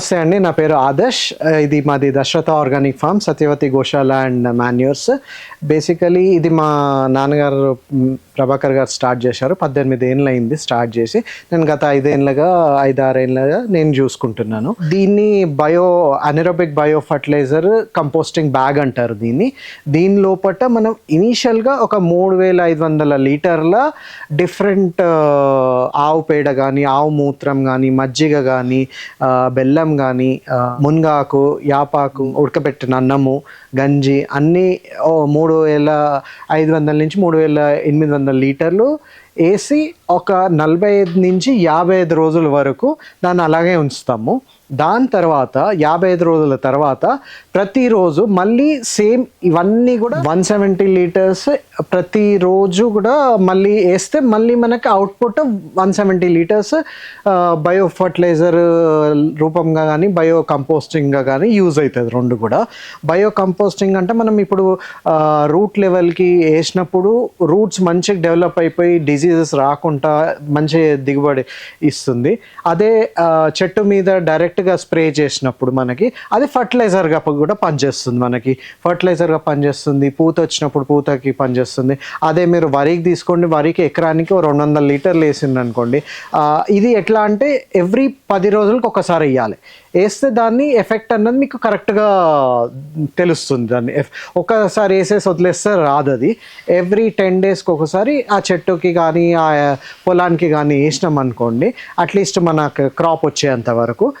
నమస్తే అండి. నా పేరు ఆదర్శ్. ఇది మాది Dasharatha organic form Satyavathi Goshala and manures. Basically ఇది మా నాన్నగారు ప్రభాకర్ గారు స్టార్ట్ చేశారు. పద్దెనిమిది ఏళ్ళు అయింది స్టార్ట్ చేసి. నేను గత ఐదేళ్ళగా ఐదారేళ్ళగా నేను చూసుకుంటున్నాను. దీన్ని bio anaerobic bio fertiliser composting bag అంటారు దీన్ని. దీని లోపల మనం ఇనీషియల్గా ఒక మూడు వేల ఐదు వందల లీటర్ల డిఫరెంట్ ఆవు పేడ కానీ ఆవు మూత్రం కానీ మజ్జిగ కానీ బెల్లం కానీ మునగాకు యాపాకు ఉడకబెట్టిన అన్నము గంజి అన్నీ ఓ మూడు వేల ఐదు వందల నుంచి మూడు వేల ఎనిమిది వందల లీటర్లు వేసి ఒక నలభై ఐదు నుంచి యాభై ఐదు రోజుల వరకు దాన్ని అలాగే ఉంచుతాము. దాని తర్వాత యాభై ఐదు రోజుల తర్వాత ప్రతిరోజు మళ్ళీ సేమ్ ఇవన్నీ కూడా వన్ సెవెంటీ లీటర్స్ ప్రతిరోజు కూడా మళ్ళీ వేస్తే మళ్ళీ మనకి output one seventy litres bio fertiliser రూపంగా కానీ బయో కంపోస్టింగ్గా కానీ యూజ్ అవుతుంది రెండు కూడా. బయో కంపోస్టింగ్ అంటే మనం ఇప్పుడు రూట్ లెవెల్కి వేసినప్పుడు రూట్స్ మంచిగా డెవలప్ అయిపోయి డిసీజెస్ రాకుండా మంచి దిగుబడి ఇస్తుంది. అదే చెట్టు మీద డైరెక్ట్ డైరెక్ట్గా స్ప్రే చేసినప్పుడు మనకి అది ఫర్టిలైజర్గా కూడా పనిచేస్తుంది మనకి. ఫర్టిలైజర్గా పనిచేస్తుంది. పూత వచ్చినప్పుడు పూతకి పనిచేస్తుంది. అదే మీరు వరికి తీసుకోండి. వరికి ఎకరానికి రెండు వందల లీటర్లు వేసింది అనుకోండి ఇది ఎట్లా అంటే ఎవ్రీ పది రోజులకు ఒకసారి వేయాలి. వేస్తే దాన్ని ఎఫెక్ట్ అన్నది మీకు కరెక్ట్గా తెలుస్తుంది దాన్ని. ఎఫ్- ఒకసారి వేసేసి వదిలేస్తే రాదు అది. ఎవ్రీ టెన్ డేస్కి ఒకసారి ఆ చెట్టుకి కానీ ఆ పొలానికి కానీ వేసినాం అనుకోండి అట్లీస్ట్ మనకు క్రాప్ వచ్చేంత వరకు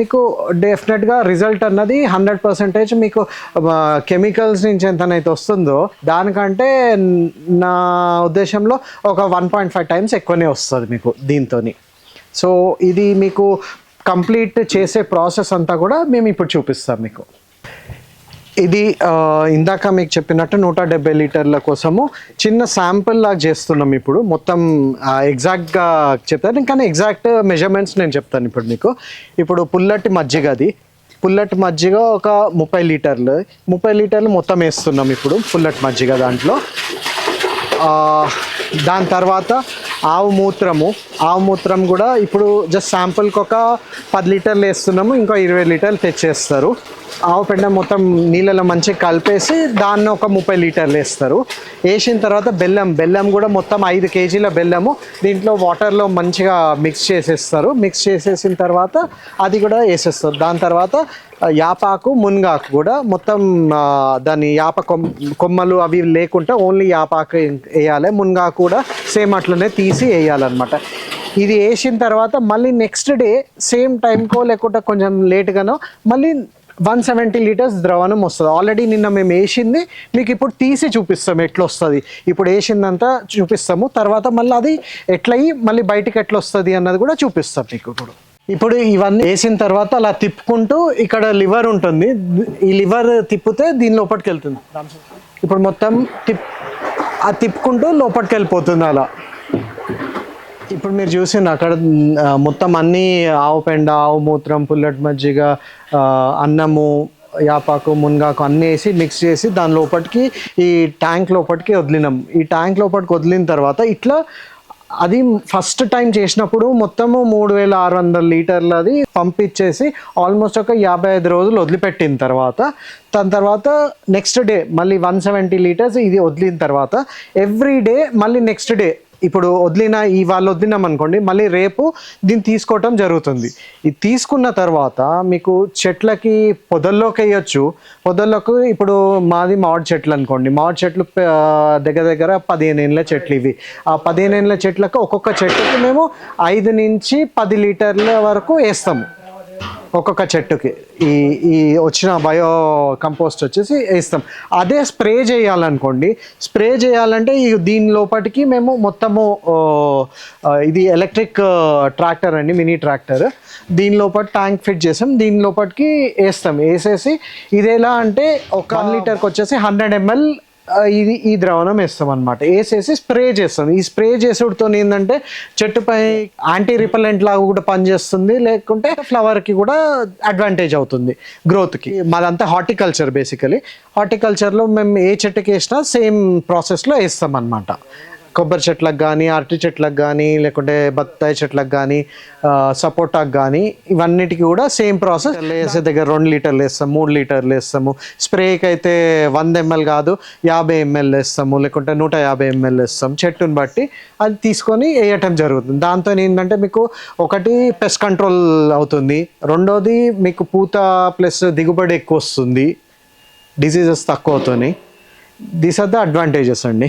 మీకు డెఫినెట్గా రిజల్ట్ అన్నది హండ్రెడ్ పర్సెంటేజ్ మీకు కెమికల్స్ నుంచి ఎంతనైతే వస్తుందో దానికంటే నా ఉద్దేశంలో ఒక వన్ పాయింట్ ఫైవ్ టైమ్స్ ఎక్కువనే వస్తుంది మీకు దీంతోని. సో ఇది మీకు కంప్లీట్ చేసే ప్రాసెస్ అంతా కూడా మేము ఇప్పుడు చూపిస్తాం మీకు. ఇది ఇందాక మీకు చెప్పినట్టు నూట డెబ్బై లీటర్ల కోసము చిన్న శాంపుల్ లాగా చేస్తున్నాం ఇప్పుడు. మొత్తం ఎగ్జాక్ట్గా చెప్తాను. కానీ ఎగ్జాక్ట్ మెజర్మెంట్స్ నేను చెప్తాను ఇప్పుడు మీకు. ఇప్పుడు పుల్లటి మజ్జిగ అది. పుల్లటి మజ్జిగ ఒక ముప్పై లీటర్లు. ముప్పై లీటర్లు మొత్తం వేస్తున్నాం ఇప్పుడు పుల్లటి మజ్జిగ దాంట్లో. దాని తర్వాత ఆవు మూత్రము. ఆవు మూత్రం కూడా ఇప్పుడు జస్ట్ శాంపుల్కి ఒక పది లీటర్లు వేస్తున్నాము ఇంకా ఇరవై లీటర్లు తెచ్చేస్తారు. ఆవు పెండ మొత్తం నీళ్ళలో మంచిగా కలిపేసి దాన్ని ఒక ముప్పై లీటర్లు వేస్తారు. వేసిన తర్వాత బెల్లం బెల్లం కూడా మొత్తం ఐదు కేజీల బెల్లము దీంట్లో వాటర్లో మంచిగా మిక్స్ చేసేస్తారు. మిక్స్ చేసేసిన తర్వాత అది కూడా వేసేస్తారు. దాని తర్వాత యాపాకు మునగాకు కూడా మొత్తం దాని యాప కొమ్ కొమ్మలు అవి లేకుండా ఓన్లీ యాపాకు వేయాలి. మునగాకు కూడా సేమ్ అట్లనే తీసి వేయాలన్నమాట. ఇది వేసిన తర్వాత మళ్ళీ నెక్స్ట్ డే సేమ్ టైంకో లేకుంటే కొంచెం లేట్గానో మళ్ళీ వన్ సెవెంటీ లీటర్స్ ద్రవణం వస్తుంది. ఆల్రెడీ నిన్న మేము వేసింది మీకు ఇప్పుడు తీసి చూపిస్తాం ఎట్లా వస్తుంది ఇప్పుడు వేసిందంతా చూపిస్తాము. తర్వాత మళ్ళీ అది ఎట్లయి మళ్ళీ బయటికి ఎట్లా వస్తుంది అన్నది కూడా చూపిస్తాం మీకు ఇప్పుడు. ఇప్పుడు ఇవన్నీ వేసిన తర్వాత అలా తిప్పుకుంటూ ఇక్కడ లివర్ ఉంటుంది. ఈ లివర్ తిప్పితే దీని లోపలికి వెళ్తుంది. ఇప్పుడు మొత్తం తిప్ ఆ తిప్పుకుంటూ లోపలికి వెళ్ళిపోతుంది అలా. ఇప్పుడు మీరు చూసిన అక్కడ మొత్తం అన్ని ఆవు పెండ ఆవు మూత్రం పుల్లటి మజ్జిగ అన్నము యాపాకు మునగాకు అన్నీ వేసి మిక్స్ చేసి దాని లోపలికి ఈ ట్యాంక్ లోపలికి వదిలినాం. ఈ ట్యాంక్ లోపలికి వదిలిన తర్వాత ఇట్లా అది ఫస్ట్ టైం చేసినప్పుడు మొత్తము మూడు వేల ఆరు వందల లీటర్లది పంపించేసి ఆల్మోస్ట్ ఒక యాభై ఐదు రోజులు వదిలిపెట్టిన తర్వాత దాని తర్వాత నెక్స్ట్ డే మళ్ళీ వన్ సెవెంటీ లీటర్స్ ఇది వదిలిన తర్వాత ఎవ్రీ డే మళ్ళీ నెక్స్ట్ డే ఇప్పుడు వదిలిన ఈ వాళ్ళు వదిలినాం అనుకోండి మళ్ళీ రేపు దీన్ని తీసుకోవటం జరుగుతుంది. ఇది తీసుకున్న తర్వాత మీకు చెట్లకి పొదల్లోకి వేయచ్చు. పొదల్లోకి ఇప్పుడు మాది మామిడి చెట్లు అనుకోండి. మామిడి చెట్లు దగ్గర దగ్గర పదిహేను ఏళ్ళ చెట్లు ఇవి. ఆ పదిహేను ఏళ్ళ చెట్లకు ఒక్కొక్క చెట్టుకి మేము ఐదు నుంచి పది లీటర్ల వరకు వేస్తాము. ఒక్కొక్క చెట్టుకి. ఈ ఈ వచ్చిన బయో కంపోస్ట్ వచ్చేసి వేస్తాం. అదే స్ప్రే చేయాలనుకోండి స్ప్రే చేయాలంటే ఈ దీని లోపటికి మేము మొత్తము ఇది ఎలక్ట్రిక్ ట్రాక్టర్ అండి మినీ ట్రాక్టర్. దీని లోపల ట్యాంక్ ఫిట్ చేసాం దీని లోపలికి వేస్తాం. వేసేసి ఇది ఎలా అంటే ఒక లీటర్కి వచ్చేసి హండ్రెడ్ ఎంఎల్ ఇది ఈ ద్రావణం వేస్తాం అనమాట వేసేసి స్ప్రే చేస్తాం. ఈ స్ప్రే చేసేటితో ఏంటంటే చెట్టుపై యాంటీ రిపెలెంట్ లాగా కూడా పనిచేస్తుంది లేకుంటే ఫ్లవర్కి కూడా అడ్వాంటేజ్ అవుతుంది గ్రోత్కి మాదంతా హార్టికల్చర్ బేసికలీ హార్టికల్చర్లో మేము ఏ చెట్టుకి వేసినా సేమ్ ప్రాసెస్లో వేస్తాం అనమాట కొబ్బరి చెట్లకు కానీ అరటి చెట్లకు కానీ లేకుంటే బత్తాయి చెట్లకు కానీ సపోటాకు కానీ ఇవన్నిటికీ కూడా సేమ్ ప్రాసెస్. వేసే దగ్గర రెండు లీటర్లు వేస్తాం మూడు లీటర్లు వేస్తాము. స్ప్రేకి అయితే వంద ఎంఎల్ కాదు యాభై ఎంఎల్ వేస్తాము లేకుంటే నూట యాభై ఎంఎల్ వేస్తాం. చెట్టుని బట్టి అది తీసుకొని వేయటం జరుగుతుంది. దాంతో ఏంటంటే మీకు ఒకటి పెస్ట్ కంట్రోల్ అవుతుంది. రెండోది మీకు పూత ప్లస్ దిగుబడి ఎక్కువ వస్తుంది. డిసీజెస్ తక్కువ అవుతున్నాయి. దీస్ ఆర్ ద అడ్వాంటేజెస్ అండి.